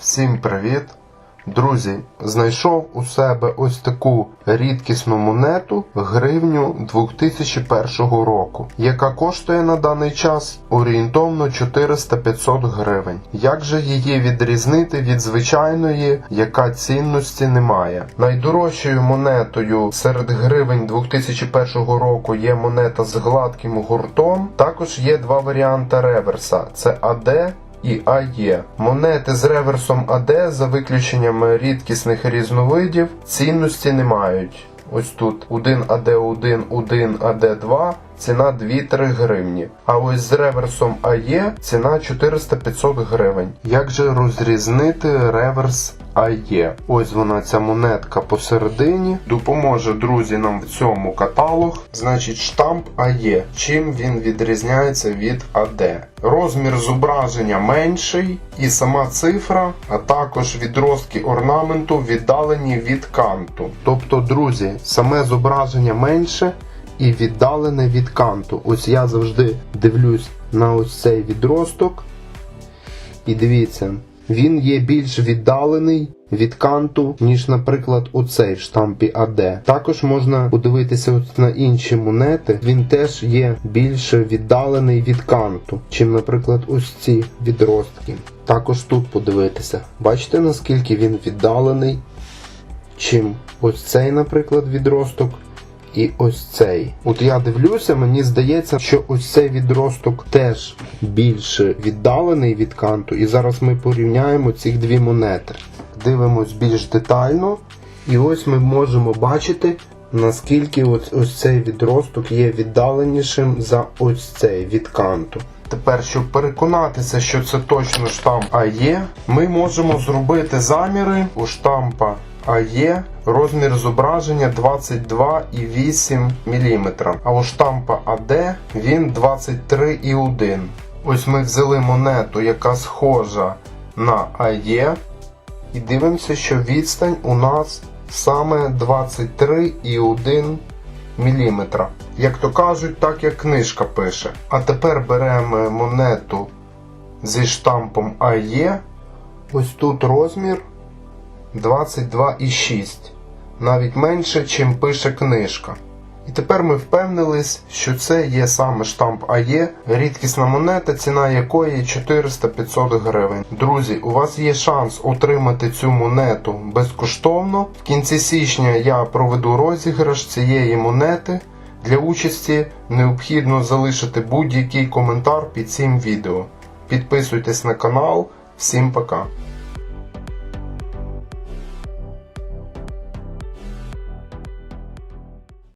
Всім привіт! Друзі, знайшов у себе ось таку рідкісну монету гривню 2001 року, яка коштує на даний час орієнтовно 400-500 гривень. Як же її відрізнити від звичайної, яка цінності немає? Найдорожчою монетою серед гривень 2001 року є монета з гладким гуртом. Також є два варіанти реверса: це АД і АЄ. Монети з реверсом АД за виключенням рідкісних різновидів цінності не мають. Ось тут 1 АД1, 1 АД2, ціна 2-3 гривні. А ось з реверсом АЄ ціна 400-500 гривень. Як же розрізнити реверс АЄ? Ось вона ця монетка посередині. Допоможе друзі нам в цьому каталог. Значить, штамп АЄ. Чим він відрізняється від АД? Розмір зображення менший і сама цифра, а також відростки орнаменту віддалені від канту. Тобто, друзі, саме зображення менше і віддалене від канту. Ось я завжди дивлюсь на ось цей відросток. І дивіться, він є більш віддалений від канту, ніж, наприклад, оцей в штампі АД. Також можна подивитися от на інші монети. Він теж є більш віддалений від канту, чим, наприклад, ось ці відростки. Також тут подивитися. Бачите, наскільки він віддалений, чим ось цей, наприклад, відросток. І ось цей. От я дивлюся, мені здається, що ось цей відросток теж більше віддалений від канту. І зараз ми порівняємо ці дві монети. Дивимось більш детально, і ось ми можемо бачити, наскільки ось, ось цей відросток є віддаленішим за ось цей від канту. Тепер, щоб переконатися, що це точно штамп АЄ, ми можемо зробити заміри у штампа АЄ розмір зображення 22,8 мм, а у штампа АД він 23,1 Ось ми взяли монету, яка схожа на АЄ, і дивимося, що відстань у нас саме 23,1 мм. Як то кажуть, так як книжка пише. А тепер беремо монету зі штампом АЄ. Ось тут розмір 22,6. Навіть менше, чим пише книжка. І тепер ми впевнились, що це є саме штамп АЄ, рідкісна монета, ціна якої 400-500 гривень. Друзі, у вас є шанс отримати цю монету безкоштовно. В кінці січня я проведу розіграш цієї монети. Для участі необхідно залишити будь-який коментар під цим відео. Підписуйтесь на канал. Всім пока!